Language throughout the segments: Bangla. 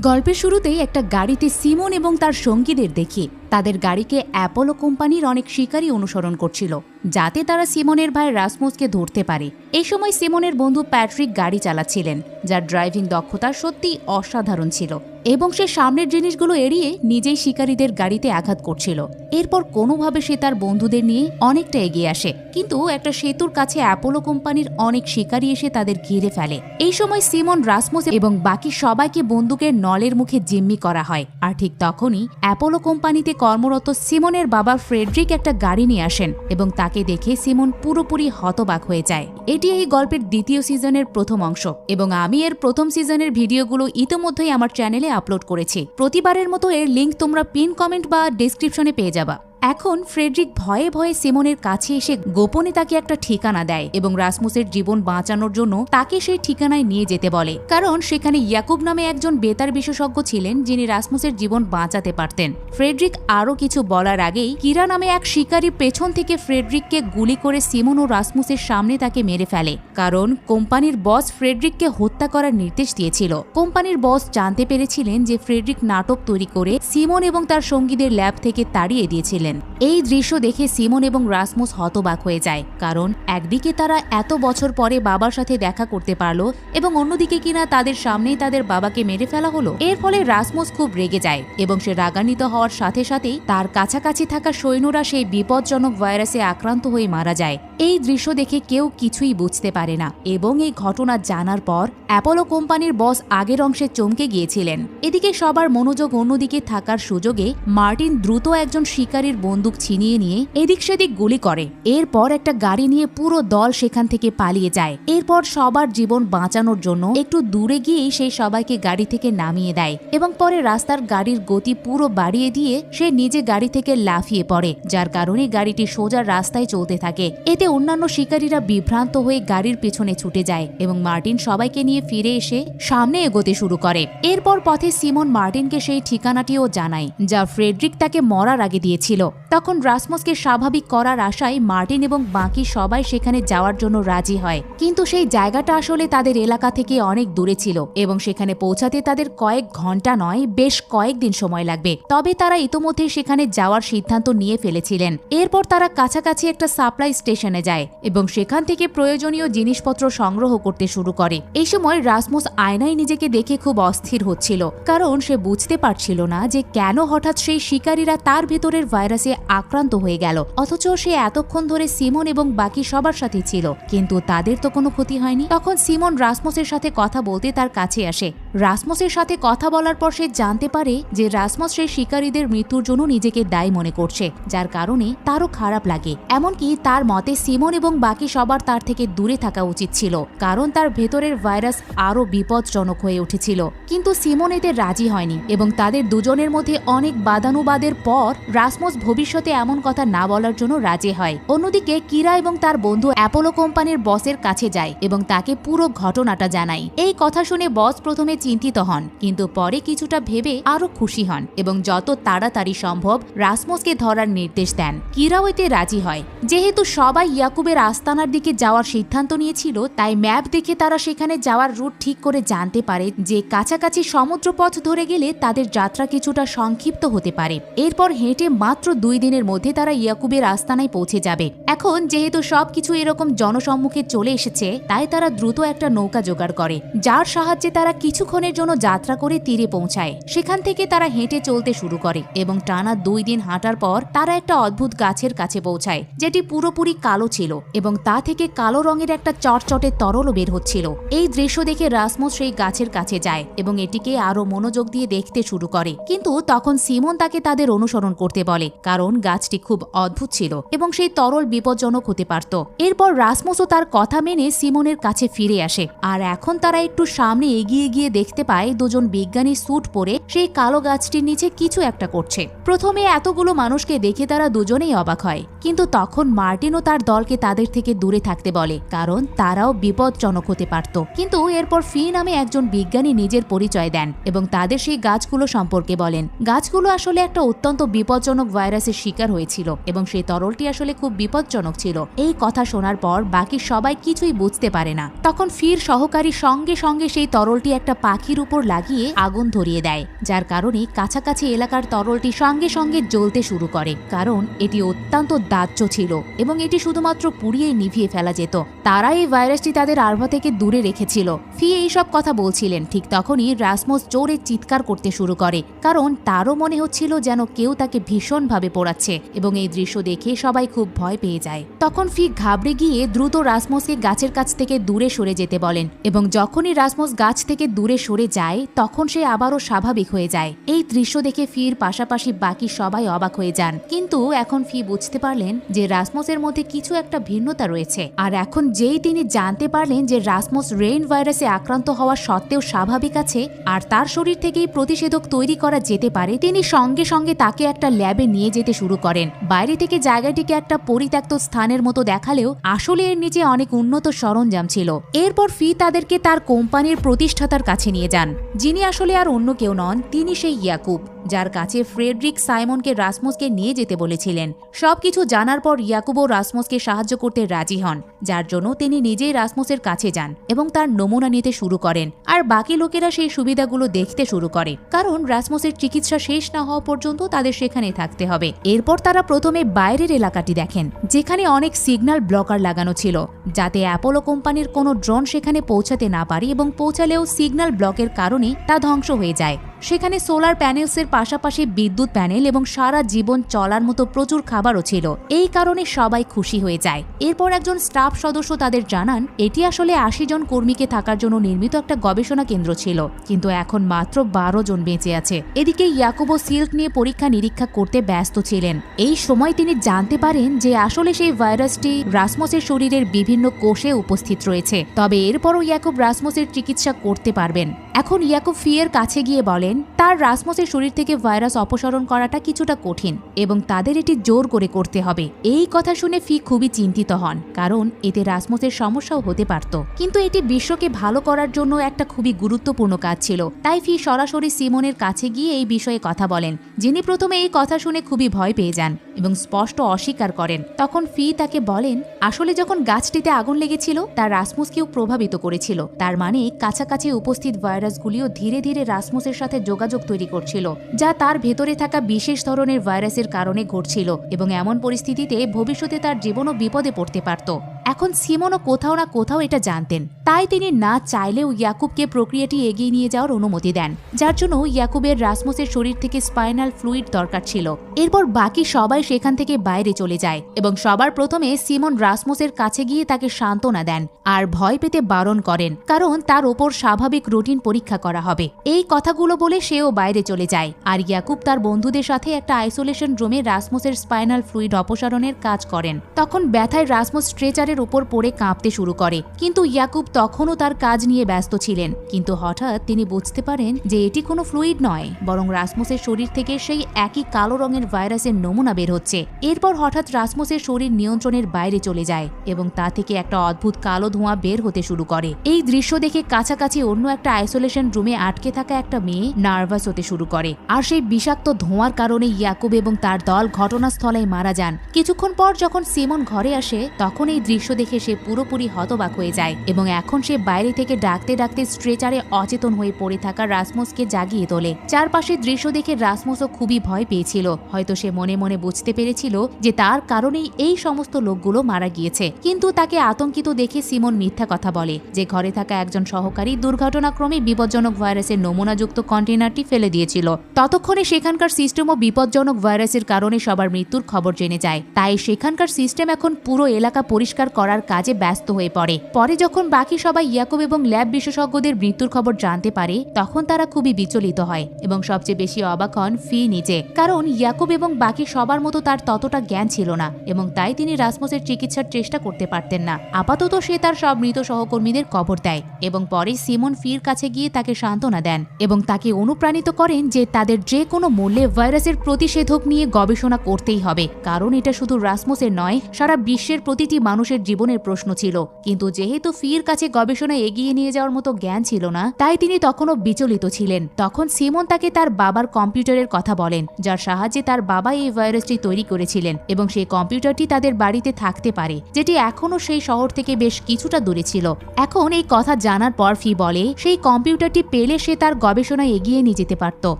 গল্পের শুরুতেই একটা গাড়িতে সিমন এবং তার সঙ্গীদের দেখি। তাদের গাড়িকে অ্যাপোলো কোম্পানির অনেক শিকারী অনুসরণ করছিল, যাতে তারা সিমনের ভাই রাসমুসকে ধরতে পারে। এই সময় সিমনের বন্ধু প্যাট্রিক গাড়ি চালাচ্ছিলেন, যার ড্রাইভিং দক্ষতা সত্যি অসাধারণ ছিল এবং সে সামনের জিনিসগুলো এড়িয়ে নিজেই শিকারীদের গাড়িতে আঘাত করছিল। এরপর কোনোভাবে সে তার বন্ধুদের নিয়ে অনেকটা এগিয়ে আসে, কিন্তু একটা সেতুর কাছে অ্যাপোলো কোম্পানির অনেক শিকারী এসে তাদের ঘিরে ফেলে। এই সময় সিমন, রাসমুস এবং বাকি সবাইকে বন্দুকের নলের মুখে জিম্মি করা হয়, আর ঠিক তখনই অ্যাপোলো কোম্পানিতে কর্মরত সিমনের বাবা ফ্রেডরিক একটা গাড়ি নিয়ে আসেন এবং তাকে দেখে সিমন পুরোপুরি হতবাক হয়ে যায়। এটি এই গল্পের দ্বিতীয় সিজনের প্রথম অংশ এবং আমি এর প্রথম সিজনের ভিডিওগুলো ইতোমধ্যেই আমার চ্যানেলে আপলোড করেছি। প্রতিবারের মতো এর লিঙ্ক তোমরা পিন কমেন্ট বা ডিসক্রিপশনে পেয়ে যাবা। এখন ফ্রেডরিক ভয়ে ভয়ে সিমনের কাছে এসে গোপনে তাকে একটা ঠিকানা দেয় এবং রাসমুসের জীবন বাঁচানোর জন্য তাকে সেই ঠিকানায় নিয়ে যেতে বলে। কারণ সেখানে ইয়াকুব নামে একজন বেতার বিশেষজ্ঞ ছিলেন যিনি রাসমুসের জীবন বাঁচাতে পারতেন। ফ্রেডরিক আরও কিছু বলার আগেই কিরা নামে এক শিকারী পেছন থেকে ফ্রেডরিককে গুলি করে সিমন ও রাসমুসের সামনে তাকে মেরে ফেলে। কারণ কোম্পানির বস ফ্রেডরিককে হত্যা করার নির্দেশ দিয়েছিল। কোম্পানির বস জানতে পেরেছিলেন যে ফ্রেডরিক নাটক তৈরি করে সিমন এবং তার সঙ্গীদের ল্যাব থেকে তাড়িয়ে দিয়েছিলেন। এই দৃশ্য দেখে সিমন এবং রাসমুস হতবাক হয়ে যায়, কারণ একদিকে তারা এত বছর পরে বাবার সাথে দেখা করতে পারল এবং অন্যদিকে কিনা তাদের সামনেই তাদের বাবাকে মেরে ফেলা হলো। এর ফলে রাসমুস খুব রেগে যায় এবং সে রাগান্বিত হওয়ার সাথে সাথেই তার কাছাকাছি থাকা সৈন্যরা সেই বিপজ্জনক ভাইরাসে আক্রান্ত হয়ে মারা যায়। এই দৃশ্য দেখে কেউ কিছুই বুঝতে পারে না এবং এই ঘটনা জানার পর অ্যাপোলো কোম্পানির বস আগের অংশে চমকে গিয়েছিলেন। এদিকে সবার মনোযোগ অন্যদিকে থাকার সুযোগে মার্টিন দ্রুত একজন শিকারীর বন্দুক ছিনিয়ে নিয়ে এদিক সেদিক গুলি করে। এরপর একটা গাড়ি নিয়ে পুরো দল সেখান থেকে পালিয়ে যায়। এরপর সবার জীবন বাঁচানোর জন্য একটু দূরে গিয়েই সেই সবাইকে গাড়ি থেকে নামিয়ে দেয় এবং পরে রাস্তার গাড়ির গতি পুরো বাড়িয়ে দিয়ে সে নিজে গাড়ি থেকে লাফিয়ে পড়ে, যার কারণে গাড়িটি সোজা রাস্তায় চলতে থাকে। এতে অন্যান্য শিকারীরা বিভ্রান্ত হয়ে গাড়ির পেছনে ছুটে যায় এবং মার্টিন সবাইকে নিয়ে ফিরে এসে সামনে এগোতে শুরু করে। এরপর পথে সিমন মার্টিনকে সেই ঠিকানাটিও জানায়, যা ফ্রেডরিক তাকে মরার আগে দিয়েছিল। তখন রাসমসকে স্বাভাবিক করার আশায় মার্টিন এবং বাকি সবাই সেখানে যাওয়ার জন্য রাজি হয়। কিন্তু সেই জায়গাটা আসলে তাদের এলাকা থেকে অনেক দূরে ছিল এবং সেখানে পৌঁছাতে তাদের কয়েক ঘণ্টা নয়, বেশ কয়েকদিন সময় লাগবে। তবে তারা ইতোমধ্যে সেখানে যাওয়ার সিদ্ধান্ত নিয়ে ফেলেছিলেন। এরপর তারা কাছাকাছি একটা সাপ্লাই স্টেশনে যায় এবং সেখান থেকে প্রয়োজনীয় জিনিসপত্র সংগ্রহ করতে শুরু করে। এই সময় রাসমুস আয়নায় নিজেকে দেখে খুব অস্থির হচ্ছিল, কারণ সে বুঝতে পারছিল না যে কেন হঠাৎ সেই শিকারীরা তার ভেতরের ভাইরাসে আক্রান্ত হয়ে গেল। অথচ সে এতক্ষণ ধরে সিমন এবং বাকি সবার সাথে ছিল। কিন্তু তাদের তো কোনো ক্ষতি হয়নি। তখন সিমন রাসমোসের সাথে কথা বলতে তার কাছে আসে। রাসমসের সাথে কথা বলার পর সে জানতে পারে যে রাসমস সেই শিকারীদের মৃত্যুর জন্য নিজেকে দায়ী মনে করছে, যার কারণে তারও খারাপ লাগে। এমনকি তার মতে সিমন এবং বাকি সবার তার থেকে দূরে থাকা উচিত ছিল, কারণ তার ভেতরের ভাইরাস আরও বিপদজনক হয়ে উঠেছিল। কিন্তু সিমন এতে রাজি হয়নি এবং তাদের দুজনের মধ্যে অনেক বাদানুবাদের পর রাসমস ভবিষ্যতে এমন কথা না বলার জন্য রাজি হয়। অন্যদিকে কিরা এবং তার বন্ধু অ্যাপোলো কোম্পানির বসের কাছে যায় এবং তাকে পুরো ঘটনাটা জানায়। এই কথা শুনে বস প্রথমে চিন্তিত হন, কিন্তু পরে কিছুটা ভেবে আরও খুশি হন এবং যত তাড়াতাড়ি সম্ভব রাসমোসকে ধরার নির্দেশ দেন। কিরাও এতে রাজি হয়। যেহেতু সবাই ইয়াকুবের আস্তানার দিকে যাওয়ার সিদ্ধান্ত নিয়েছিল, তাই ম্যাপ দেখে তারা সেখানে যাওয়ার রুট ঠিক করে জানতে পারে যে কাছাকাছি সমুদ্রপথ ধরে গেলে তাদের যাত্রা কিছুটা সংক্ষিপ্ত হতে পারে। এরপর হেঁটে মাত্র দুই দিনের মধ্যে তারা ইয়াকুবের আস্তানায় পৌঁছে যাবে। এখন যেহেতু সবকিছু এরকম জনসম্মুখে চলে এসেছে, তাই তারা দ্রুত একটা নৌকা জোগাড় করে, যার সাহায্যে তারা কিছুক্ষণের জন্য যাত্রা করে তীরে পৌঁছায়। সেখান থেকে তারা হেঁটে চলতে শুরু করে এবং টানা দুই দিন হাঁটার পর তারা একটা অদ্ভুত গাছের কাছে পৌঁছায়, যেটি পুরোপুরি কালো ছিল এবং তা থেকে কালো রঙের একটা চটচটে তরলও বের হচ্ছিল। এই দৃশ্য দেখে রাসমস সেই গাছের কাছে যায় এবং এটিকে আরও মনোযোগ দিয়ে দেখতে শুরু করে। কিন্তু তখন সিমন তাকে তাদের অনুসরণ করতে বলে, কারণ গাছটি খুব অদ্ভুত ছিল এবং সেই তরল বিপজ্জনক হতে পারত। এরপর রাসমসও তার কথা মেনে সিমনের কাছে ফিরে আসে, আর এখন তারা একটু সামনে এগিয়ে গিয়ে দেখতে পায় দুজন বিজ্ঞানী স্যুট পরে সেই কালো গাছটির নিচে কিছু একটা করছে। প্রথমে এতগুলো মানুষকে দেখে তারা দুজনেই অবাক হয়, কিন্তু তখন মার্টিনও তার দলকে তাদের থেকে দূরে থাকতে বলে, কারণ তারাও বিপজ্জনক হতে পারত। কিন্তু এরপর ফি নামে একজন বিজ্ঞানী নিজের পরিচয় দেন এবং তাদের সেই গাছগুলো সম্পর্কে বলেন। গাছগুলো আসলে একটা অত্যন্ত বিপজ্জনক ভাইরাসের শিকার হয়েছিল এবং সেই তরলটি আসলে খুব বিপজ্জনক ছিল। এই কথা শোনার পর বাকি সবাই কিছুই বুঝতে পারে না। তখন ফির সহকারী সঙ্গে সঙ্গে সেই তরলটি একটা পাখির উপর লাগিয়ে আগুন ধরিয়ে দেয়, যার কারণে কাছাকাছি এলাকার তরলটি সঙ্গে সঙ্গে জ্বলতে শুরু করে। কারণ এটি অত্যন্ত দাহ্য ছিল এবং এটি শুধুমাত্র পুড়িয়ে নিভিয়ে ফেলা যেত। তারা এই ভাইরাসটি তাদের আর্ভা থেকে দূরে রেখেছিল। ফি এইসব কথা বলছিলেন। ঠিক তখনই রাসমোস জোরে চিৎকার করতে শুরু করে, কারণ তারও মনে হচ্ছিল যেন কেউ তাকে ভীষণভাবে পোড়াচ্ছে এবং এই দৃশ্য দেখে সবাই খুব ভয় পেয়ে যায়। তখন ফি ঘাবড়ে গিয়ে দ্রুত রাসমোসকে গাছের কাছ থেকে দূরে সরে যেতে বলেন এবং যখনই রাসমোস গাছ থেকে দূরে সরে যায়, তখন সে আবারও স্বাভাবিক হয়ে যায়। এই দৃশ্য দেখে ফির পাশাপাশি বাকি সবাই অবাক হয়ে যান। কিন্তু এখন ফি বুঝতে পারলেন যে রাসমোসের মধ্যে কিছু একটা ভিন্নতা রয়েছে। আর এখন যেই তিনি জানতে পারলেন যে রাসমোস রেইন ভাইরাসে আক্রান্ত হওয়া সত্ত্বেও স্বাভাবিক আছে, আর তার শরীর থেকেই প্রতিষেধক তৈরি করা যেতে পারে, তিনি সঙ্গে সঙ্গে তাকে একটা ল্যাবে নিয়ে যেতে শুরু করেন। বাইরে থেকে জায়গাটিকে একটা পরিত্যক্ত স্থানের মতো দেখালেও আসলে এর নিচে অনেক উন্নত সরঞ্জাম ছিল। এরপর ফি তাদেরকে তার কোম্পানির প্রতিষ্ঠাতার কাছে নিয়ে যান। যিনি আসলে আর অন্য কেউ নন, তিনি সেই ইয়াকুব, যার কাছে ফ্রেডরিক সাইমনকে রাসমোসকে নিয়ে যেতে বলেছিলেন। সবকিছু জানার পর ইয়াকুবও রাসমোসকে সাহায্য করতে রাজি হন, যার জন্য তিনি নিজেই রাসমোসের কাছে যান এবং তার নমুনা নিতে শুরু করেন। আর বাকি লোকেরা সেই সুবিধাগুলো দেখতে শুরু করে, কারণ রাসমোসের চিকিৎসা শেষ না হওয়া পর্যন্ত তাদের সেখানে থাকতে হবে। এরপর তারা প্রথমে বাইরের এলাকাটি দেখেন, যেখানে অনেক সিগন্যাল ব্লকার লাগানো ছিল, যাতে অ্যাপোলো কোম্পানির কোনো ড্রোন সেখানে পৌঁছাতে না পারে এবং পৌঁছালেও সিগন্যাল ব্লকের কারণে তা ধ্বংস হয়ে যায়। সেখানে সোলার প্যানেলসের পাশাপাশি বিদ্যুৎ প্যানেল এবং সারা জীবন চলার মতো প্রচুর খাবারও ছিল। এই কারণে সবাই খুশি হয়ে যায়। এরপর একজন স্টাফ সদস্য তাদের জানান, এটি আসলে আশি জন কর্মীকে থাকার জন্য নির্মিত একটা গবেষণা কেন্দ্র ছিল, কিন্তু এখন মাত্র বারো জন বেঁচে আছে। এদিকে ইয়াকুবো সিল্ক নিয়ে পরীক্ষা নিরীক্ষা করতে ব্যস্ত ছিলেন। এই সময় তিনি জানতে পারেন যে আসলে সেই ভাইরাসটি রাসমোসের শরীরের বিভিন্ন কোষে উপস্থিত রয়েছে। তবে এরপরও ইয়াকুব রাসমোসের চিকিৎসা করতে পারবেন এখন ইয়াকুব ফিয়ের কাছে গিয়ে বলেন, তার রাসমোসের শরীর থেকে ভাইরাস অপসারণ করাটা কিছুটা কঠিন এবং তাদের এটি জোর করে করতে হবে। এই কথা শুনে ফি খুবই চিন্তিত হন, কারণ এতে রাসমোসের সমস্যাও হতে পারত। কিন্তু এটি বিশ্বকে ভালো করার জন্য একটা খুবই গুরুত্বপূর্ণ কাজ ছিল। তাই ফি সরাসরি সিমনের কাছে গিয়ে এই বিষয়ে কথা বলেন, যিনি প্রথমে এই কথা শুনে খুবই ভয় পেয়ে যান এবং স্পষ্ট অস্বীকার করেন। তখন ফি তাকে বলেন, আসলে যখন গাছটিতে আগুন লেগেছিল, তা রাসমুসকেও প্রভাবিত করেছিল। তার মানে কাছাকাছি উপস্থিত ভাইরাসগুলিও ধীরে ধীরে রাসমুসের সাথে যোগাযোগ তৈরি করছিল, যা তার ভেতরে থাকা বিশেষ ধরনের ভাইরাসের কারণে ঘটছিল এবং এমন পরিস্থিতিতে ভবিষ্যতে তার জীবনও বিপদে পড়তে পারত। এখন সিমনও কোথাও না কোথাও এটা জানতেন। তাই তিনি না চাইলেও ইয়াকুবকে প্রক্রিয়াটি এগিয়ে নিয়ে যাওয়ার অনুমতি দেন, যার জন্য ইয়াকুবের রাসমোসের শরীর থেকে স্পাইনাল ফ্লুইড দরকার ছিল। এরপর বাকি সবাই সেখান থেকে বাইরে চলে যায় এবং সবার প্রথমে সিমন রাসমোসের কাছে গিয়ে তাকে সান্ত্বনা দেন আর ভয় পেতে বারণ করেন, কারণ তার ওপর স্বাভাবিক রুটিন পরীক্ষা করা হবে। এই কথাগুলো বলে সেও বাইরে চলে যায় আর ইয়াকুব তার বন্ধুদের সাথে একটা আইসোলেশন রুমে রাসমোসের স্পাইনাল ফ্লুইড অপসারণের কাজ করেন। তখন ব্যথায় রাসমোস স্ট্রেচারের উপর পড়ে কাঁপতে শুরু করে। কিন্তু ইয়াকুব তখনও তার কাজ নিয়ে ব্যস্ত ছিলেন। কিন্তু হঠাৎ তিনি বুঝতে পারেন যে এটি কোনো ফ্লুইড নয়, বরং রাসমোসের শরীর থেকে সেই একই কালো রঙের ভাইরাসের নমুনা বের হচ্ছে। এরপর হঠাৎ রাসমোসের শরীর নিয়ন্ত্রণের বাইরে চলে যায় এবং তা থেকে একটা অদ্ভুত কালো ধোঁয়া বের হতে শুরু করে। এই দৃশ্য দেখে কাছাকাছি অন্য একটা আইসোলেশন রুমে আটকে থাকা একটা মেয়ে নার্ভাস হতে শুরু করে। আর সেই বিষাক্ত ধোঁয়ার কারণে ইয়াকুব এবং তার দল ঘটনাস্থলে মারা যান। কিছুক্ষণ পর যখন সিমন ঘরে আসে, তখন এই দৃশ্য দেখে সে পুরোপুরি হতবাক হয়ে যায় এবং এখন সে বাইরে থেকে ডাকতে ডাকতে স্ট্রেচারে অচেতন হয়ে পড়ে থাকা রাসমোসকে জাগিয়ে তোলে। চারপাশের দৃশ্য দেখে রাসমোসও খুবই ভয় পেয়েছিল। হয়তো সে মনে মনে বুঝতে পেরেছিল যে তার কারণেই এই সমস্ত লোকগুলো মারা গিয়েছে। কিন্তু তাকে আতঙ্কিত দেখে সিমন মিথ্যা কথা বলে যে ঘরে থাকা একজন সহকারী দুর্ঘটনাক্রমে বিপজ্জনক ভাইরাসের নমুনাযুক্ত কন্টেনারটি ফেলে দিয়েছিল। ততক্ষণে সেখানকার সিস্টেমও বিপজ্জনক ভাইরাসের কারণে সবার মৃত্যুর খবর জেনে যায়। তাই সেখানকার সিস্টেম এখন পুরো এলাকা পরিষ্কার করার কাজে ব্যস্ত হয়ে পড়ে। পরে যখন বাকি সবাই ইয়াকুব এবং ল্যাব বিশেষজ্ঞদের মৃত্যুর খবর জানতে পারে, তখন তারা খুবই বিচলিত হয় এবং সবচেয়ে বেশি অবাক হন ফি নিজে। কারণ ইয়াকুব এবং বাকি সবার মতো তার ততটা জ্ঞান ছিল না এবং তাই তিনি রাসমোসের চিকিৎসার চেষ্টা করতে পারতেন না। আপাতত সে তার সব মৃত সহকর্মীদের কবর দেয় এবং পরে সিমন ফির কাছে গিয়ে তাকে সান্ত্বনা দেন এবং তাকে অনুপ্রাণিত করেন যে তাদের যে কোনো মূল্যে ভাইরাসের প্রতিষেধক নিয়ে গবেষণা করতেই হবে। কারণ এটা শুধু রাসমোসের নয়, সারা বিশ্বের প্রতিটি মানুষের জীবনের প্রশ্ন ছিল। কিন্তু যেহেতু ফির কাছে গবেষণা এগিয়ে নিয়ে যাওয়ার মতো জ্ঞান ছিল না, তাই তিনি তখনও বিচলিত ছিলেন। তখন সিমন তাকে তার বাবার কম্পিউটারের কথা বলেন, যার সাহায্যে তার বাবা এই ভাইরাসটি তৈরি করেছিলেন এবং সেই কম্পিউটারটি তাদের বাড়িতে থাকতে পারে, যেটি এখনও সেই শহর থেকে বেশ কিছুটা দূরে ছিল। এখন এই কথা জানার পর ফি বলে, সেই কম্পিউটারটি পেলে সে তার গবেষণায় এগিয়ে নিয়ে যেতে পারত।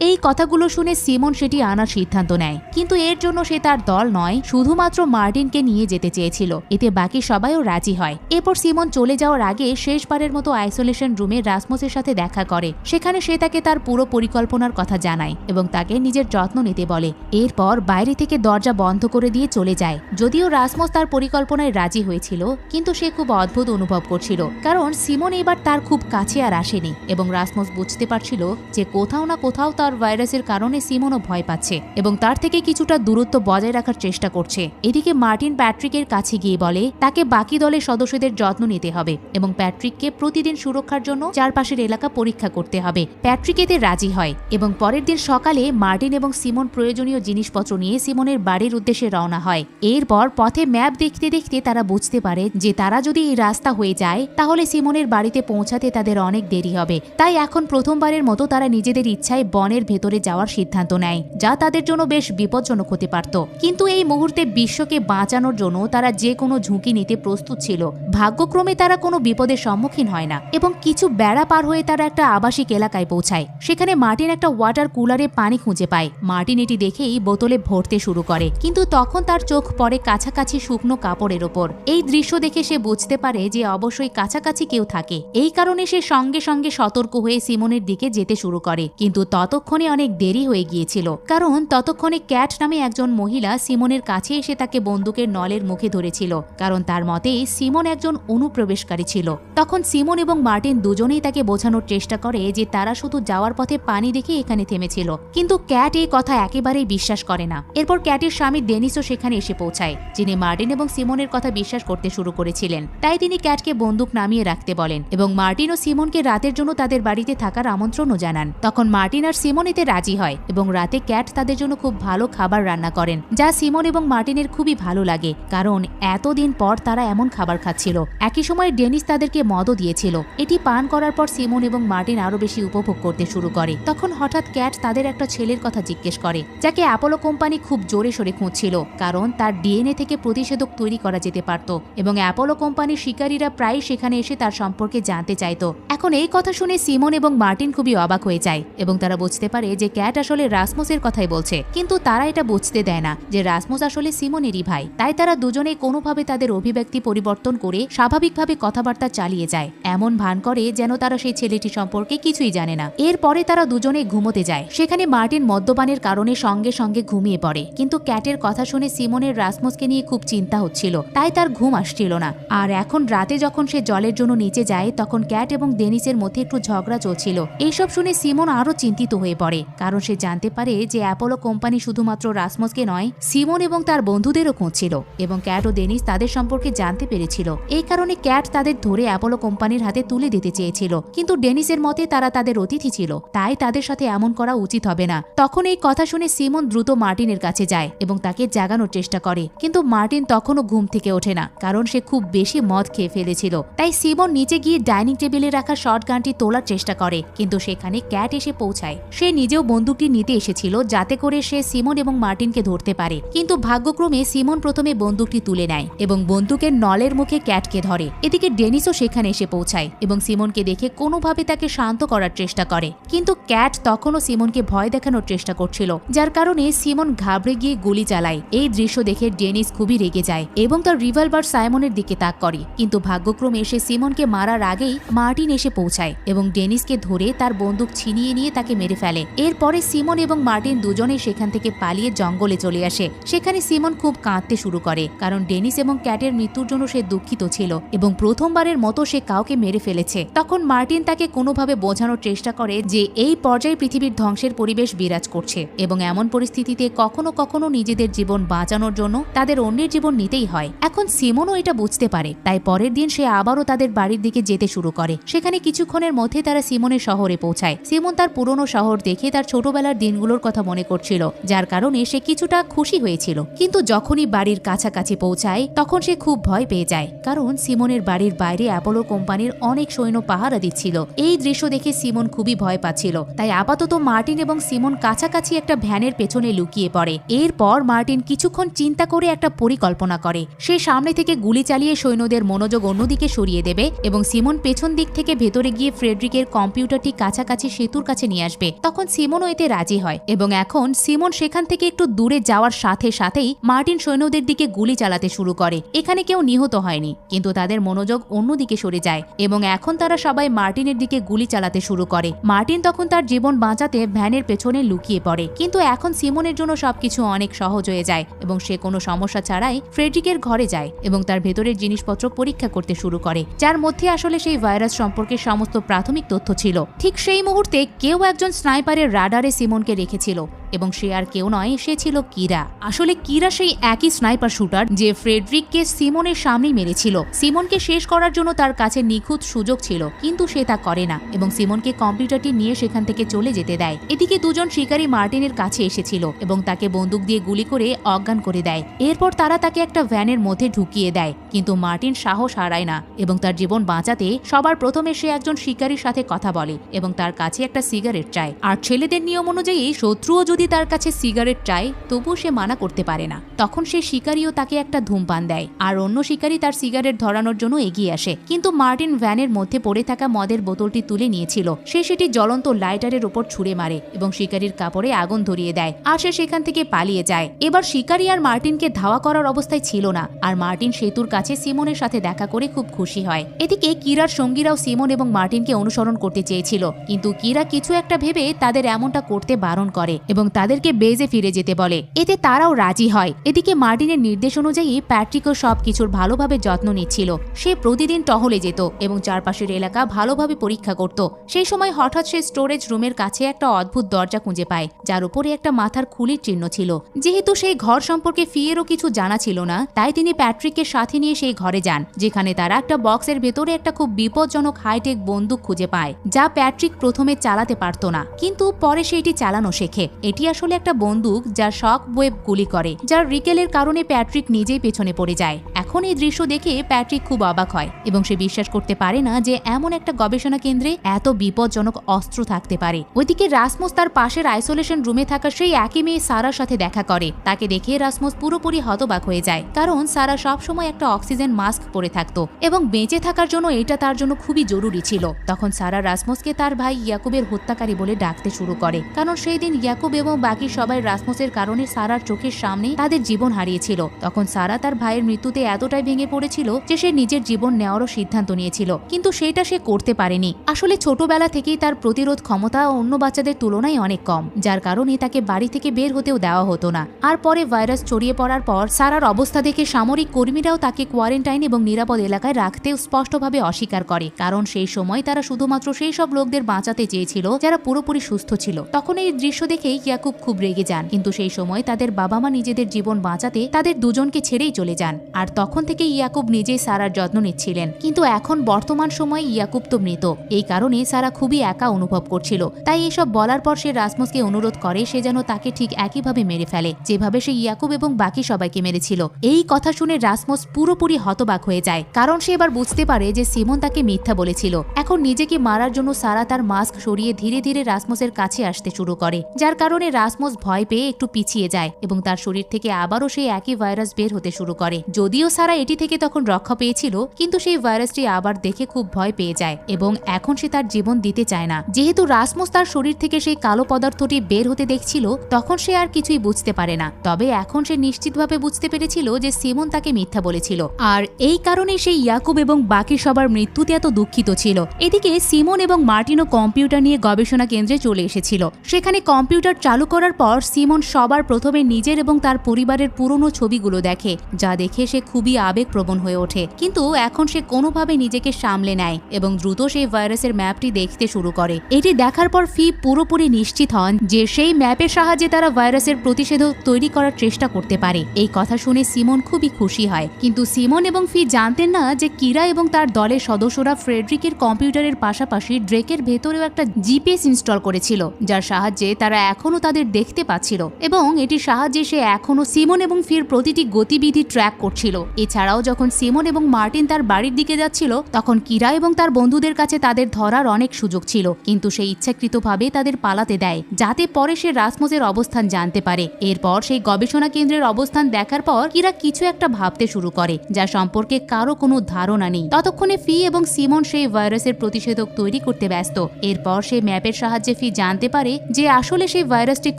এই কথাগুলো শুনে সিমন সেটি আনার সিদ্ধান্ত নেয়। কিন্তু এর জন্য সে তার দল নয়, শুধুমাত্র মার্টিনকে নিয়ে যেতে চেয়েছিল। এতে বাকি সবাইও রাজি হয়। এরপর সিমন চলে যাওয়ার আগে শেষবারের মতো আইসোলেশন রুমে রাসমোসের সাথে দেখা করে। সেখানে সে তাকে তার পুরো পরিকল্পনার কথা জানায় এবং তাকে নিজের যত্ন নিতে বলে। এরপর বাইরে থেকে দরজা বন্ধ করে দিয়ে চলে যায়। যদিও রাসমোস তার পরিকল্পনায় রাজি হয়েছিল, কিন্তু সে খুব অদ্ভুত অনুভব করছিল। কারণ সিমন এবার তার খুব কাছে আর আসেনি এবং রাসমোস বুঝতে পারছিল যে কোথাও না কোথাও তার ভাইরাসের কারণে সিমনও ভয় পাচ্ছে এবং তার থেকে কিছুটা দূরত্ব বজায় রাখার চেষ্টা করছে। এদিকে মার্টিন প্যাট্রিকের কাছে গিয়ে বলে, তাকে বাকি দলের সদস্যদের যত্ন নিতে হবে এবং প্যাট্রিককে প্রতিদিন সুরক্ষার জন্য চারপাশের এলাকা পরীক্ষা করতে হবে। প্যাট্রিক এতে রাজি হয় এবং পরের দিন সকালে মার্টিন এবং সিমন প্রয়োজনীয় জিনিসপত্র নিয়ে সিমনের বাড়ির উদ্দেশ্যে রওনা হয়। এরপর পথে ম্যাপ দেখতে দেখতে তারা বুঝতে পারে যে তারা যদি এই রাস্তা হয়ে যায়, তাহলে সিমনের বাড়িতে পৌঁছাতে তাদের অনেক দেরি হবে। তাই এখন প্রথমবারের মতো তারা নিজেদের ইচ্ছায় বনের ভেতরে যাওয়ার সিদ্ধান্ত নেয়, যা তাদের জন্য বেশ বিপজ্জনক হতে পারত। কিন্তু এই মুহূর্তে বিশ্বকে বাঁচানোর জন্য তারা যে কোনো ঝুঁকি নিতে প্রস্তুত ছিল। ভাগ্যক্রমে তারা কোনো বিপদের সম্মুখীন হয় না এবং কিছু বেড়া পার হয়ে তারা একটা আবাসিক এলাকায় পৌঁছায়। সেখানে মার্টিন একটা ওয়াটার কুলারে পানি খুঁজে পায়। মার্টিন এটি দেখেই বোতলে ভরতে শুরু করে। কিন্তু তখন তার চোখ পড়ে কাছাকাছি শুকনো কাপড়ের ওপর। এই দৃশ্য দেখে সে বুঝতে পারে যে অবশ্যই কাছাকাছি কেউ থাকে। এই কারণে সে সঙ্গে সঙ্গে সতর্ক হয়ে সিমনের দিকে যেতে শুরু করে। কিন্তু ততক্ষণে অনেক দেরি হয়ে গিয়েছিল। কারণ ততক্ষণে ক্যাট নামে একজন মহিলা সিমনের কাছে এসে তাকে বন্দুকের নলের মুখে ধরেছিল। কারণ তার মতে সিমন একজন অনুপ্রবেশকারী ছিল। তখন সিমন এবং মার্টিন দুজনেই তাকে বোঝানোর চেষ্টা করে যে তারা শুধু যাওয়ার পথে পানি দেখে এখানে থেমেছিল। কিন্তু ক্যাট এই কথা একেবারেই বিশ্বাস করে না। এরপর ক্যাটের স্বামী ডেনিসও সেখানে এসে পৌঁছায়, যিনি মার্টিন এবং সিমনের কথা বিশ্বাস করতে শুরু করেছিলেন। তাই তিনি ক্যাটকে বন্দুক নামিয়ে রাখতে বলেন এবং মার্টিন ও সিমনকে রাতের জন্য তাদের বাড়িতে থাকার আমন্ত্রণও জানান। তখন মার্টিন আর সিমন এতে রাজি হয় এবং রাতে ক্যাট তাদের জন্য খুব ভালো খাবার রান্না করেন, যা সিমন এবং মার্টিনের খুবই ভালো লাগে, কারণ এতদিন পর তারা এমন খাবার খাচ্ছিল। একই সময় ডেনিস তাদেরকে মদও দিয়েছিল। এটি পান করার পর সিমন এবং মার্টিন আরও বেশি উপভোগ করতে শুরু করে। তখন হঠাৎ ক্যাট তাদের একটা ছেলের কথা জিজ্ঞেস করে, যাকে অ্যাপোলো কোম্পানি খুব জোরে সরে খুঁজছিল, কারণ তার ডিএনএ থেকে প্রতিষেধক তৈরি করা যেতে পারত এবং অ্যাপোলো কোম্পানির শিকারীরা প্রায় সেখানে এসে তার সম্পর্কে জানতে চাইতো। এখন এই কথা শুনে সিমন এবং মার্টিন খুবই অবাক হয়ে যায় এবং তারা বুঝতে পারে যে ক্যাট আসলে রাসমোসের কথাই বলছে। কিন্তু তারা এটা বুঝতে দেয় না যে রাসমোস আসলে সিমনেরই ভাই, তাই তারা দুজনে কোনোভাবে তাদের অভিব্যক্তি পরিবর্তন করে স্বাভাবিকভাবে কথাবার্তা চালিয়ে যায়। এমন ভান করে যেন তারা সেই ছেলেটি সম্পর্কে কিছুই জানে না। এরপরে তারা দুজনে ঘুমোতে যায়। সেখানে মার্টিন মদ্যপানের কারণে সঙ্গে সঙ্গে ঘুমিয়ে পড়ে। কিন্তু ক্যাটের কথা শুনে সিমনের রাসমোসকে নিয়ে খুব চিন্তা হচ্ছিল। তাই তার ঘুম আসছিল না। আর এখন রাতে যখন সে জলের জন্য নিচে যায়, তখন ক্যাট এবং ডেনিসের মধ্যে একটু ঝগড়া চলছিল। এইসব শুনে সিমন আরও চিন্তিত হয়ে পড়ে। কারণ সে জানতে পারে যে অ্যাপোলো কোম্পানি শুধুমাত্র রাসমসকে নয়, সিমন এবং তার বন্ধুদেরও খুঁজছিল। এবং ক্যাট ও ডেনিস তাদের সম্পর্কে জানতে পেরেছিল। এই কারণে ক্যাট তাদের ধরে অ্যাপোলো কোম্পানির হাতে তুলে দিতে চেয়েছিল। কিন্তু ডেনিসের মতে তারা তাদের অতিথি ছিল। তাই তাদের সাথে এমন করা উচিত হবে না। তখন এই কথা শুনে সিমন দ্রুত মার্টিনের কাছে যায় এবং তাকে জাগানোর চেষ্টা করে। কিন্তু মার্টিন তখনও ঘুম থেকে ওঠে না, কারণ সে খুব বেশি মদ খেয়ে ফেলেছিল। তাই সিমন নিচে গিয়ে ডাইনিং টেবিলে রাখা শর্ট গানটি তোলার চেষ্টা করে। কিন্তু সেখানে ক্যাট এসে পৌঁছায়। সে নিজেও বন্দুকটি নিতে এসেছিল, যাতে করে সে সিমন এবং মার্টিনকে ধরতে পারে। কিন্তু ভাগ্যক্রমে সিমন প্রথমে বন্দুকটি তুলে নেয় এবং বন্দুকের নলের মুখে ক্যাটকে ধরে। এদিকে ডেনিসও সেখানে এসে পৌঁছায় এবং সিমনকে দেখে কোনোভাবে তাকে শান্ত করার চেষ্টা করে। কিন্তু ক্যাট তখনও সিমনকে ভয় দেখানোর চেষ্টা করছিল, যার কারণে সিমন ঘাবড়ে গিয়ে গুলি চালায়। এই দৃশ্য দেখে ডেনিস খুবই রেগে যায় এবং তার রিভলভার সাইমনের দিকে তাক করে। কিন্তু ভাগ্যক্রমে এসে সিমনকে মারার আগেই মার্টিন এসে পৌঁছায় এবং ডেনিসকে ধরে তার বন্দুক ছিনিয়ে নিয়ে তাকে মেরে ফেলে। এরপরে সিমন এবং মার্টিন দুজনেই সেখান থেকে পালিয়ে জঙ্গলে চলে আসে। সেখানে সিমন খুব কাঁদতে শুরু করে, কারণ ডেনিস এবং ক্যাটের মৃত্যুর জন্য সে দুঃখিত ছিল এবং প্রথমবারের মতো সে কাউকে মেরে ফেলেছে। তখন মার্টিন তাকে কোনোভাবে বোঝানোর চেষ্টা করে যে এই পর্যায়ে পৃথিবীর ধ্বংসের পরিবেশ বিরাজ করছে এবং এমন পরিস্থিতিতে কখনো কখনো নিজেদের জীবন বাঁচানোর জন্য তাদের অন্যের জীবন নিতেই হয়। এখন সিমনও এটা বুঝতে পারে, তাই পরের দিন সে আবারও তাদের বাড়ির দিকে যেতে শুরু করে। সেখানে কিছুক্ষণের মধ্যে তারা সিমনের শহরে পৌঁছায়। সিমন তার পুরনো শহর দেখে তার ছোটবেলার দিনগুলোর কথা মনে করছিল, যার কারণে সে কিছুটা খুশি হয়েছিল। কিন্তু যখনই বাড়ির কাছাকাছি পৌঁছায়, তখন সে খুব ভয় পেয়ে যায়। কারণ সিমনের বাড়ির বাইরে অ্যাপোলো কোম্পানির অনেক সৈন্য পাহারা দিচ্ছিল। এই দৃশ্য দেখে সিমন খুবই ভয় পাচ্ছিল। তাই আপাতত মার্টিন এবং সিমন কাছাকাছি একটা ভ্যানের পেছনে লুকিয়ে পড়ে। এরপর মার্টিন কিছুক্ষণ চিন্তা করে একটা পরিকল্পনা করে। সে সামনে থেকে গুলি চালিয়ে সৈন্যদের মনোযোগ অন্যদিকে সরিয়ে দেবে এবং সিমন পেছন দিক থেকে ভেতরে গিয়ে ফ্রেডরিকের কম্পিউটারটি কাছাকাছি সেতুর কাছে নিয়ে আসবে। তখন সিমনও এতে রাজি হয় এবং এখন সিমন সেখান থেকে একটু দূরে যাওয়ার সাথে সাথেই মার্টিন সৈন্যদের দিকে গুলি চালাতে শুরু করে। এখানে কেউ নিহত হয়নি, কিন্তু তাদের মনোযোগ অন্যদিকে সরে যায় এবং এখন তারা সবাই মার্টিনের দিকে গুলি চালাতে শুরু করে। মার্টিন তখন তার জীবন বাঁচাতে ভ্যানের পেছনে লুকিয়ে পড়ে, কিন্তু এখন সিমনের জন্য সবকিছু অনেক সহজ হয়ে যায় এবং সে কোনো সমস্যা ছাড়াই ফ্রেডরিকের ঘরে যায় এবং তার ভেতরের জিনিসপত্র পরীক্ষা করতে শুরু করে, যার মধ্যে আসলে সেই ভাইরাস সম্পর্কে সমস্ত প্রাথমিক তথ্য ছিল। ঠিক সেই মুহূর্তে কেউ একজন স্নাইপারের রাডারে সিমনকে রেখেছিল। এবং সে আর কেউ নয়, সে ছিল কিরা। আসলে কিরা সেই একই স্নাইপার শুটার যে ফ্রেডরিককে সিমনের সামনেই মেরেছিল। সিমনকে শেষ করার জন্য তার কাছে নিখুঁত সুযোগ ছিল, কিন্তু সে তা করে না এবং সিমনকে কম্পিউটারটি নিয়ে সেখান থেকে চলে যেতে দেয়। এদিকে দুজন শিকারী মার্টিনের কাছে এসেছিল এবং তাকে বন্দুক দিয়ে গুলি করে অজ্ঞান করে দেয়। এরপর তারা তাকে একটা ভ্যানের মধ্যে ঢুকিয়ে দেয়, কিন্তু মার্টিন সাহস হারায় না এবং তার জীবন বাঁচাতে সবার প্রথমে সে একজন শিকারীর সাথে কথা বলে এবং তার কাছে একটা সিগারেট চায়। আর ছেলেদের নিয়ম অনুযায়ী শত্রুও যদি তার কাছে সিগারেট চায়, তবুও সে মানা করতে পারে না। তখন সে শিকারীও তাকে একটা ধূমপান দেয়, আর অন্য শিকারী তার সিগারেট ধরানোর জন্য এগিয়ে আসে। কিন্তু মার্টিন ভ্যানের মধ্যে পড়ে থাকা মদের বোতলটি তুলে নিয়েছিল। সে সেটি জ্বলন্ত লাইটারের উপর ছুঁড়ে মারে এবং শিকারীর কাপড়ে আগুন ধরিয়ে দেয়, আর সে সেখান থেকে পালিয়ে যায়। এবার শিকারী আর মার্টিনকে ধাওয়া করার অবস্থায় ছিল না, আর মার্টিন সেতুর কাছে সিমনের সাথে দেখা করে খুব খুশি হয়। এদিকে কিরার সঙ্গীরাও সিমন এবং মার্টিনকে অনুসরণ করতে চেয়েছিল, কিন্তু কিরা কিছু একটা ভেবে তাদের এমনটা করতে বারণ করে এবং তাদেরকে বেজে ফিরে যেতে বলে। এতে তারাও রাজি হয়। এদিকে মার্টিনের নির্দেশ অনুযায়ী প্যাট্রিকও সব কিছুর ভালোভাবে যত্ন নিচ্ছিল। সে প্রতিদিন টহলে যেত এবং চারপাশের এলাকা ভালোভাবে পরীক্ষা করত। সেই সময় হঠাৎ সে স্টোরেজ রুমের কাছে একটা অদ্ভুত দরজা খুঁজে পায়, যার উপরে একটা মাথার খুলির চিহ্ন ছিল। যেহেতু সেই ঘর সম্পর্কে ফিয়েরও কিছু জানা ছিল না, তাই তিনি প্যাট্রিককে সাথে নিয়ে সেই ঘরে যান, যেখানে তারা একটা বক্সের ভেতরে একটা খুব বিপজ্জনক হাইটেক বন্দুক খুঁজে পায়, যা প্যাট্রিক প্রথমে চালাতে পারত না। কিন্তু পরে সেটি চালানো শেখে। এটি আসলে একটা বন্দুক যা শক ওয়েব গুলি করে, যার রিকেলের কারণে প্যাট্রিক নিজেই পেছনে পড়ে যায়। এখন এই দৃশ্য দেখে প্যাট্রিক খুব অবাক হয় এবং সে বিশ্বাস করতে পারে না যে এমন একটা গবেষণা কেন্দ্রে এত বিপজ্জনক অস্ত্র থাকতে পারে। ওইদিকে রাসমোস তার পাশের আইসোলেশন রুমে থাকা সেই একই মেয়ে সারার সাথে দেখা করে। তাকে দেখে রাসমোস পুরোপুরি হতবাক হয়ে যায়, কারণ সারা সবসময় একটা অক্সিজেন মাস্ক পরে থাকতো এবং বেঁচে থাকার জন্য এটা তার জন্য খুবই জরুরি ছিল। তখন সারা রাসমোসকে তার ভাই ইয়াকুবের হত্যাকারী বলে ডাকতে শুরু করে, কারণ সেই দিন ইয়াকুব এবং বাকি সবাই রাসমোসের কারণে সারার চোখের সামনে তাদের জীবন হারিয়েছিল। তখন সারা তার ভাইয়ের মৃত্যুতে এতটাই ভেঙে পড়েছিল যে সে নিজের জীবন নেওয়ারও সিদ্ধান্ত নিয়েছিল। কিন্তু সেটা সে করতে পারেনি। আসলে ছোটবেলা থেকেই তার প্রতিরোধ ক্ষমতা অন্য বাচ্চাদের তুলনায় অনেক কম, যার কারণে তাকে বাড়ি থেকে বের হতেও দেওয়া হতো না। আর পরে ভাইরাস ছড়িয়ে পড়ার পর সারার অবস্থা দেখে সামরিক কর্মীরাও তাকে কোয়ারেন্টাইন এবং নিরাপদ এলাকায় রাখতেও স্পষ্টভাবে অস্বীকার করে, কারণ সেই সময় তারা শুধুমাত্র সেই সব লোকদের বাঁচাতে চেয়েছিল, যারা পুরোপুরি সুস্থ ছিল। তখন এই দৃশ্য দেখেই ইয়াকুব খুব রেগে যান। কিন্তু সেই সময় তাদের বাবা মা নিজেদের জীবন বাঁচাতে তাদের দুজনকে ছেড়েই চলে যান। আর তখন থেকে ইয়াকুব নিজেই সারার যত্ন নিচ্ছিলেন। কিন্তু এখন বর্তমান সময়ে ইয়াকুব তো মৃত। এই কারণে সারা খুবই একা অনুভব করছিল। তাই এসব বলার পর সে রাসমসকে অনুরোধ করে সে যেন তাকে ঠিক একইভাবে মেরে ফেলে, যেভাবে সে ইয়াকুব এবং বাকি সবাইকে মেরেছিল। এই কথা শুনে রাসমস পুরোপুরি হতবাক হয়ে যায়। কারণ সে এবার বুঝতে পারে যে সিমন তাকে মিথ্যা বলেছিল। এখন নিজেকে মারার জন্য সারা তার মাস্ক সরিয়ে ধীরে ধীরে রাসমসের কাছে আসতে শুরু করে। যার কারণে রাসমস ভয় পেয়ে একটু পিছিয়ে যায় এবং তার শরীর থেকে আবারও সেই একই ভাইরাস বের হতে শুরু করে। যদিও সারা এটি থেকে তখন রক্ষা পেয়েছিল, কিন্তু সেই ভাইরাসটি আবার দেখে খুব ভয় পেয়ে যায় এবং এখন সে তার জীবন দিতে চায় না। যেহেতু রাসমস তার শরীর থেকে সেই কালো পদার্থটি বের হতে দেখছিল, তখন সে আর কিছুই বুঝতে পারে না। তবে এখন সে নিশ্চিতভাবে বুঝতে পেরেছিল যে সিমন তাকে মিথ্যা বলেছিল। আর এই কারণে সেই ইয়াকুব এবং বাকি সবার মৃত্যুতে এত দুঃখিত ছিল। এদিকে সিমন এবং মার্টিনও কম্পিউটার নিয়ে গবেষণা কেন্দ্রে চলে এসেছিল। সেখানে কম্পিউটার চালু করার পর সিমন সবার প্রথমে নিজের এবং তার পরিবারের পুরনো ছবিগুলো দেখে, যা দেখে সে খুবই আবেগপ্রবণ হয়ে ওঠে। কিন্তু এখন সে কোনোভাবে নিজেকে সামলে নেয় এবং দ্রুত সেই ভাইরাসের ম্যাপটি দেখতে শুরু করে। এটি দেখার পর ফি পুরোপুরি নিশ্চিত হন যে সেই ম্যাপের সাহায্যে তারা ভাইরাসের প্রতিষেধক তৈরি করার চেষ্টা করতে পারে। এই কথা শুনে সিমন খুবই খুশি হয়। কিন্তু সিমন এবং ফি জানতেন না যে কিরা এবং তার দলের সদস্যরা ফ্রেডরিকের কম্পিউটারের পাশাপাশি ড্রেকের ভেতরেও একটা জিপিএস ইনস্টল করেছিল, যার সাহায্যে তারা এখনও তাদের দেখতে পাচ্ছিল এবং এটির সাহায্যে সে এখনও সিমন এবং ফির প্রতিটি গতিবিধি ট্র্যাক করছিল। এছাড়াও যখন সিমন এবং মার্টিন তার বাড়ির দিকে যাচ্ছিল, তখন কিরা এবং তার বন্ধুদের কাছে তাদের ধরার অনেক সুযোগ ছিল, কিন্তু সে ইচ্ছাকৃতভাবে তাদের পালাতে দেয়, যাতে পরে সে রাসমোসের অবস্থান জানতে পারে। এরপর সেই গবেষণা কেন্দ্রের অবস্থান দেখার পর কিরা কিছু একটা ভাবতে শুরু করে, যা সম্পর্কে কারও কোনো ধারণা নেই। ততক্ষণে ফি এবং সিমন সেই ভাইরাসের প্রতিষেধক তৈরি করতে ব্যস্ত। এরপর সে ম্যাপের সাহায্যে ফি জানতে পারে যে আসলে সেই ভাইরাসটি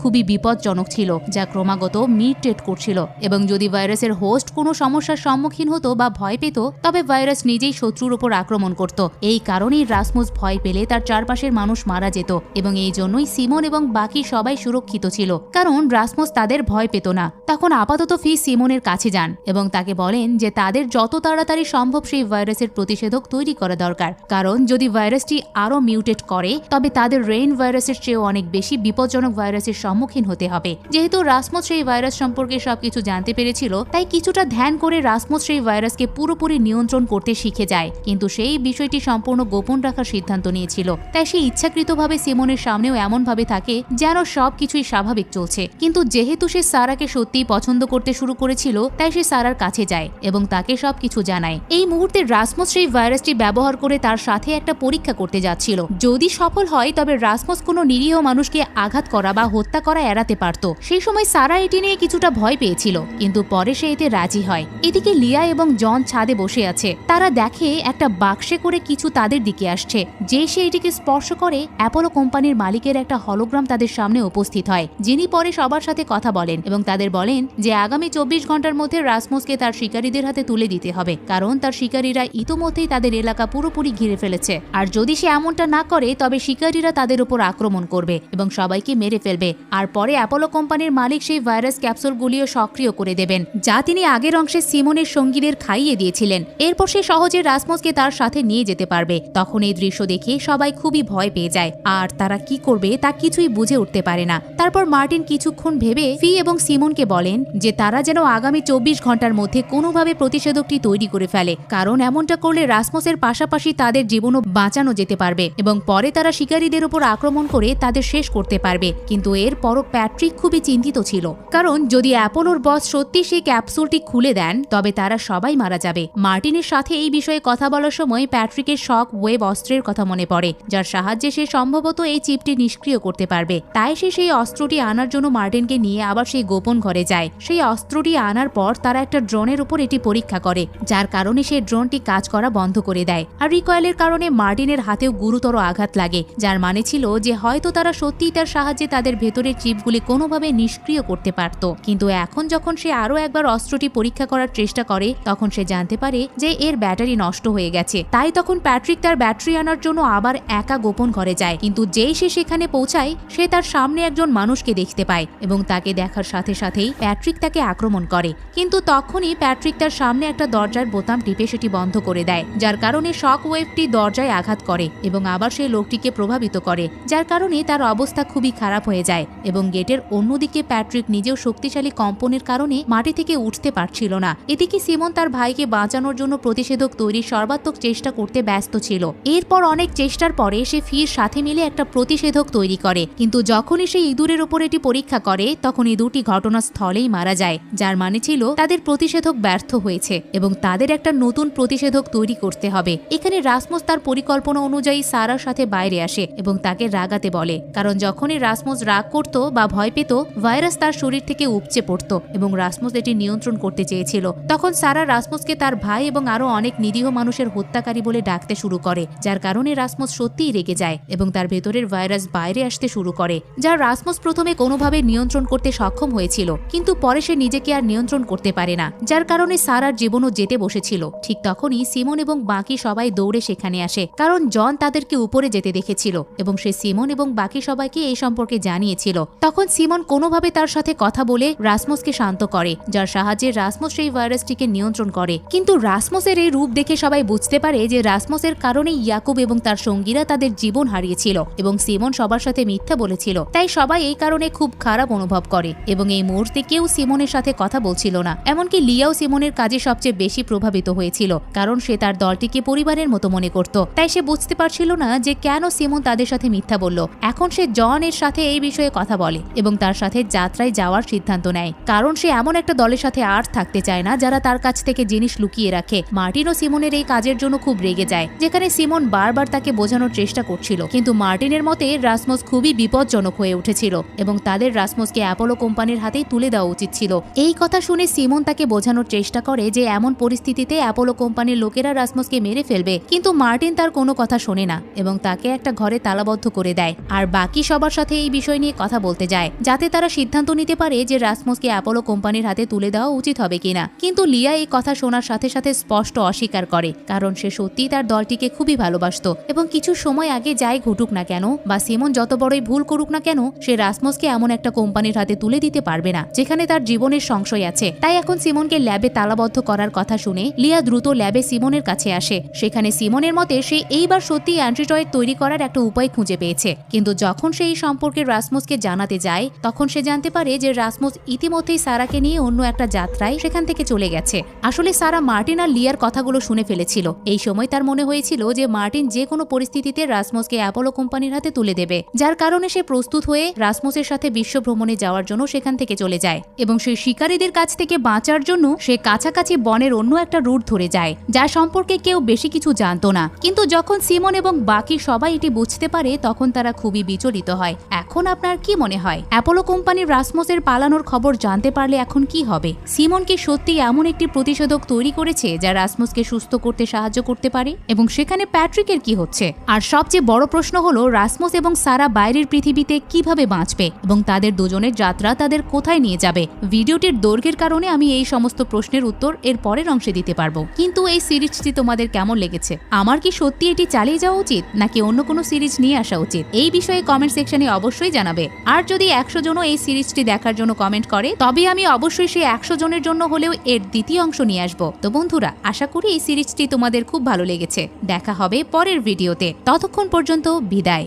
খুবই বিপজ্জনক ছিল, যা ক্রমাগত মিউটেট করছিল। এবং যদি ভাইরাসের হোস্ট কোনো সমস্যার সম্মুখীন হতো বা ভয় পেত, তবে ভাইরাস নিজেই শত্রুর উপর আক্রমণ করত। এই কারণেই রাসমুস ভয় পেলে তার চারপাশের মানুষ মারা যেত, এবং এই জন্যই সিমন এবং বাকি সবাই সুরক্ষিত ছিল। কারণ রাসমুস তাদের ভয় পেত না। তখন আপাতত ফি সিমনের কাছে যান, এবং তাকে বলেন যে তাদের যত তাড়াতাড়ি সম্ভব সেই ভাইরাসের প্রতিষেধক তৈরি করা দরকার। কারণ যদি ভাইরাসটি আরও মিউটেট করে, তবে তাদের রেইন ভাইরাসের চেয়েও অনেক বেশি বিপজ্জনক ভাইরাসের সম্মুখীন হতে হবে। যেহেতু রাসমস সেই ভাইরাস সম্পর্কে সবকিছু জানতে পেরেছিল, তাই কিছুটা ধ্যান করে রাসমস সেই ভাইরাসকে পুরোপুরি নিয়ন্ত্রণ করতে শিখে যায়। কিন্তু সেই বিষয়টি সম্পূর্ণ গোপন রাখার সিদ্ধান্ত নিয়েছিল। তাই সে ইচ্ছাকৃতভাবে সিমনের সামনেও এমনভাবে থাকে, যেন সবকিছুই স্বাভাবিক চলছে। কিন্তু যেহেতু সে সারাকে সত্যিই পছন্দ করতে শুরু করেছিল, তাই সে সারার কাছে যায় এবং তাকে সবকিছু জানায়। এই মুহূর্তে রাসমস সেই ভাইরাসটি ব্যবহার করে তার সাথে একটা পরীক্ষা করতে যাচ্ছিল। যদি সফল হয়, তবে রাসমস কোনো নিরীহ মানুষকে আঘাত করা বা হত্যা করা এড়াতে পারত। সেই সময় সারা এটি নিয়ে কিছুটা ভয় পেয়েছিল, কিন্তু পরে সে এতে রাজি হয়। এদিকে লিয়া এবং জন ছাদে বসে আছে। তারা দেখে একটা বাক্সে করে কিছু তাদের দিকে আসছে। যে সে এটিকে স্পর্শ করে, অ্যাপোলো কোম্পানির মালিকের একটা হলোগ্রাম তাদের সামনে উপস্থিত হয়, যিনি পরে সবার সাথে কথা বলেন এবং তাদের বলেন যে আগামী চব্বিশ ঘণ্টার মধ্যে রাসমোসকে তার শিকারীদের হাতে তুলে দিতে হবে, কারণ তার শিকারীরা ইতোমধ্যেই তাদের এলাকা পুরোপুরি ঘিরে ফেলেছে। আর যদি সে এমনটা না করে, তবে শিকারীরা তাদের উপর আক্রমণ করবে এবং সবাইকে মেরে ফেলবে। আর পরে অ্যাপোলো কোম্পানির মালিক সেই ভাইরাস ক্যাপসুলগুলিও সক্রিয় করে দেবেন, যা তিনি আগের অংশে সিমনের সঙ্গীদের খাইয়ে দিয়েছিলেন। এরপর সে সহজে রাসমোসকে তার সাথে নিয়ে যেতে পারবে। তখন এই দৃশ্য দেখে সবাই খুবই ভয় পেয়ে যায়। আর তারা কি করবে তা কিছুই বুঝে উঠতে পারে না। তারপর মার্টিন কিছুক্ষণ ভেবে ফি এবং সিমনকে বলেন যে তারা যেন আগামী চব্বিশ ঘণ্টার মধ্যে কোনোভাবে প্রতিষেধকটি তৈরি করে ফেলে। কারণ এমনটা করলে রাসমোসের পাশাপাশি তাদের জীবনও বাঁচানো যেতে পারবে এবং পরে তারা শিকারীদের উপর আক্রমণ করে তাদের শেষ করতে পারবে। কিন্তু এর পরও প্যাট্রিক খুবই চিন্তিত ছিল। কারণ যদি অ্যাপোলোর বস সত্যি সেই ক্যাপসুলটি খুলে দেন, তবে তারা সবাই মারা যাবে। মার্টিনের সাথে এই বিষয়ে কথা বলার সময় প্যাট্রিকের শক ওয়েব অস্ত্রের কথা মনে পড়ে, যার সাহায্যে সে সম্ভবত এই চিপটি নিষ্ক্রিয় করতে পারবে। তাই সে সেই অস্ত্রটি আনার জন্য মার্টিনকে নিয়ে আবার সেই গোপন ঘরে যায়। সেই অস্ত্রটি আনার পর তারা একটা ড্রোনের উপর এটি পরীক্ষা করে, যার কারণে সে ড্রোনটি কাজ করা বন্ধ করে দেয়। আর রিকয়েলের কারণে মার্টিনের হাতেও গুরুতর আঘাত লাগে, যার মানে ছিল যে হয়তো তারা সত্যিই তার সাহায্যে তাদের ভেতরের চিপগুলি কোনোভাবে নিষ্ক্রিয় করতে পারত। কিন্তু এখন যখন সে আরও একবার অস্ত্রটি পরীক্ষা করার চেষ্টা করে, তখন সে জানতে পারে যে এর ব্যাটারি নষ্ট হয়ে গেছে। তাই তখন প্যাট্রিক তার ব্যাটারি আনার জন্য আবার একা গোপন ঘরে যায়। কিন্তু যেই সে সেখানে পৌঁছায়, সে তার সামনে একজন মানুষকে দেখতে পায় এবং তাকে দেখার সাথে সাথেই প্যাট্রিক তাকে আক্রমণ করে। কিন্তু তখনই প্যাট্রিক তার সামনে একটা দরজার বোতাম টিপে সেটি বন্ধ করে দেয়, যার কারণে শক ওয়েভটি দরজায় আঘাত করে এবং আবার সেই লোকটিকে প্রভাবিত করে, যার কারণে তার অবস্থা খুবই খারাপ হয়ে যায় এবং গেটের অন্যদিকে প্যাট্রিক নিজেও শক্তিশালী কম্পনের কারণে মাটি থেকে উঠতে পারছিল না। এদিকে সিমন তার ভাইকে বাঁচানোর জন্য প্রতিষেধক তৈরির সর্বাত্মক চেষ্টা করতে ব্যস্ত ছিল। এরপর অনেক চেষ্টার পরে সে ফির সাথে মিলে একটা প্রতিষেধক তৈরি করে। কিন্তু যখনই সে ইঁদুরের ওপর এটি পরীক্ষা করে, তখন ইঁদুরটি ঘটনাস্থলেই মারা যায়, যার মানে ছিল তাদের প্রতিষেধক ব্যর্থ হয়েছে এবং তাদের একটা নতুন প্রতিষেধক তৈরি করতে হবে। এখানে রাসমোস তার পরিকল্পনা অনুযায়ী সারার সাথে বাইরে আসে এবং তাকে রাগাতে বলে। কারণ যখনই রাসমোস রাগ করত বা ভয় পেত, ভাইরাস তার শরীর থেকে উপচে পড়ত এবং রাসমোস এটি নিয়ন্ত্রণ করতে চেয়েছিল। তখন সারা রাসমোসকে তার ভাই এবং আরও অনেক নিরীহ মানুষের হত্যাকারী বলে ডাকতে শুরু করে, যার কারণে রাসমোস সত্যিই রেগে যায় এবং তার ভেতরের ভাইরাস বাইরে আসতে শুরু করে, যা রাসমোস প্রথমে কোনোভাবে নিয়ন্ত্রণ করতে সক্ষম হয়েছিল, কিন্তু পরে সে নিজেকে আর নিয়ন্ত্রণ করতে পারে না, যার কারণে সারার জীবনও যেতে বসেছিল। ঠিক তখনই সিমন এবং বাকি সবাই দৌড়ে সেখানে আসে, কারণ জন তাদেরকে উপরে যেতে দেখেছিল এবং সে সিমন এবং বাকি সবাইকে এই সম্পর্কে জানিয়েছিল। তখন সিমন কোনোভাবে তার সাথে কথা বলে রাসমোসকে শান্ত করে, যার সাহায্যে রাসমোস সেই ভাইরাসটিকে নিয়ন্ত্রণ করে। কিন্তু রাসমোসের এই রূপ দেখে সবাই বুঝতে পারে যে রাসমোসের কারণে ইয়াকুব এবং তার সঙ্গীরা তাদের জীবন হারিয়েছিল এবং সিমন সবার সাথে মিথ্যা বলেছিল। তাই সবাই এই কারণে খুব খারাপ অনুভব করে এবং এই মুহূর্তে কেউ সিমনের সাথে কথা বলছিল না। এমনকি লিয়াও সিমনের কাজে সবচেয়ে বেশি প্রভাবিত হয়েছিল, কারণ সে তার দলটিকে পরিবারের মতো মনে করত। তাই সে বুঝতে পারছিল না যে কেন সিমন তাদের সাথে মিথ্যা বলল। এখন সে জন এর সাথে এই বিষয়ে কথা বলে এবং তার সাথে যাত্রায় যাওয়ার সিদ্ধান্ত নেয়। কারণ সে এমন একটা দলের সাথে আর থাকতে চায় না, যারা তার কাছ থেকে জিনিস লুকিয়ে রাখে। মার্টিন ও সিমনের এই কাজের জন্য খুব রেগে যায়, যেখানে সিমন বারবার তাকে বোঝানোর চেষ্টা করছিল। কিন্তু মার্টিনের মতে, রাসমস খুবই বিপজ্জনক হয়ে উঠেছিল এবং তাদের রাসমসকে অ্যাপোলো কোম্পানির হাতেই তুলে দেওয়া উচিত ছিল। এই কথা শুনে সিমন তাকে বোঝানোর চেষ্টা করে যে, এমন পরিস্থিতিতে অ্যাপোলো কোম্পানির লোকেরা রাসমসকে মেরে ফেলবে। কিন্তু মার্টিন তার কোনো কথা শোনে না এবং তাকে একটা ঘরে তালাবদ্ধ করে দেয়। আর বাকি সবার সাথে এই বিষয় নিয়ে কথা বলতে যায়, যাতে তারা সিদ্ধান্ত নিতে পারে যে রাসমসকে অ্যাপোলো কোম্পানির হাতে তুলে দেওয়া উচিত হবে কিনা। কিন্তু লিয়া এই কথা শোনার সাথে সাথে স্পষ্ট অস্বীকার করে, কারণ সে সত্যিই তার দলটিকে খুবই ভালোবাসতো। এবং কিছু সময় আগে যাই ঘটুক না কেন, বা সিমন যত বড়ই ভুল করুক না কেন, সে রাসমসকে এমন একটা কোম্পানির হাতে তুলে দিতে পারবে না, যেখানে তার জীবনের সংশয় আছে। তাই এখন সিমনকে ল্যাবে তালাবদ্ধ করার কথা শুনে লিয়া দ্রুত ল্যাবে সিমনের কাছে আসে। সেখানে সিমনের মতে সে এইবার সত্যি অ্যান্ট্রিটয়েড তৈরি করার একটা উপায় খুঁজে পেয়েছে। কিন্তু যখন সে এই সম্পর্কে রাসমসকে জানাতে যায়, তখন সে জানতে পারে যে রাসমস ইতিমধ্যেই সারাকে নিয়ে অন্য একটা যাত্রায় সেখান থেকে চলে গেছে। আসলে সারা মার্টিন আর লিয়ার কথাগুলো শুনে ফেলেছিল। এই সময় তার মনে হয়েছিল যে মার্টিন যে কোনো পরিস্থিতিতে রাসমসকে অ্যাপোলো কোম্পানির হাতে তুলে দেবে, যার কারণে সে প্রস্তুত হয়ে রাসমসের সাথে বিশ্ব ভ্রমণে যাওয়ার জন্য সেখান থেকে চলে যায় এবং সেই শিকারীদের কাছ থেকে বাঁচার জন্য সে কাছাকাছি বনের অন্য একটা রুট ধরে যায়, যার সম্পর্কে কেউ বেশি কিছু জানতো না। কিন্তু যখন সিমন এবং বাকি সবাই এটি বুঝতে পারে, তখন তারা খুবই বিচলিত হয়। এখন আপনার কি মনে হয়? অ্যাপোলো কোম্পানির রাসমসের পালানোর খবর জানতে পারলে এখন কি হবে? সিমন কি সত্যি এমন একটি প্রতিষেধক তৈরি করেছে যা রাসমসকে সুস্থ করতে সাহায্য করতে পারে? এবং সেখানে প্যাট্রিকের কি হচ্ছে? আর সবচেয়ে বড় প্রশ্ন হলো, রাসমস এবং সারা বাইরের পৃথিবীতে কীভাবে বাঁচবে? এবং তাদের দুজনের যাত্রা তাদের কোথায় নিয়ে যাবে? ভিডিওটির দৈর্ঘ্যের কারণে আমি এই সমস্ত প্রশ্নের উত্তর এর পরের অংশে দিতে পারব। কিন্তু এই সিরিজটি তোমাদের কেমন লেগেছে? আমার কি সত্যি এটি চালিয়ে যাওয়া উচিত, নাকি অন্য কোনো সিরিজ নিয়ে আসা উচিত? এই বিষয়ে কমেন্ট সেকশনে অবশ্যই জানাবে। আর যদি একশো জনও এই সিরিজটি দেখার জন্য কমেন্ট করে তবে আমি অবশ্যই সেই একশো জনের জন্য হলেও এর দ্বিতীয় অংশ নিয়ে আসব। তো বন্ধুরা, আশা করি এই সিরিজটি তোমাদের খুব ভালো লেগেছে। দেখা হবে পরের ভিডিওতে। ততক্ষণ পর্যন্ত বিদায়।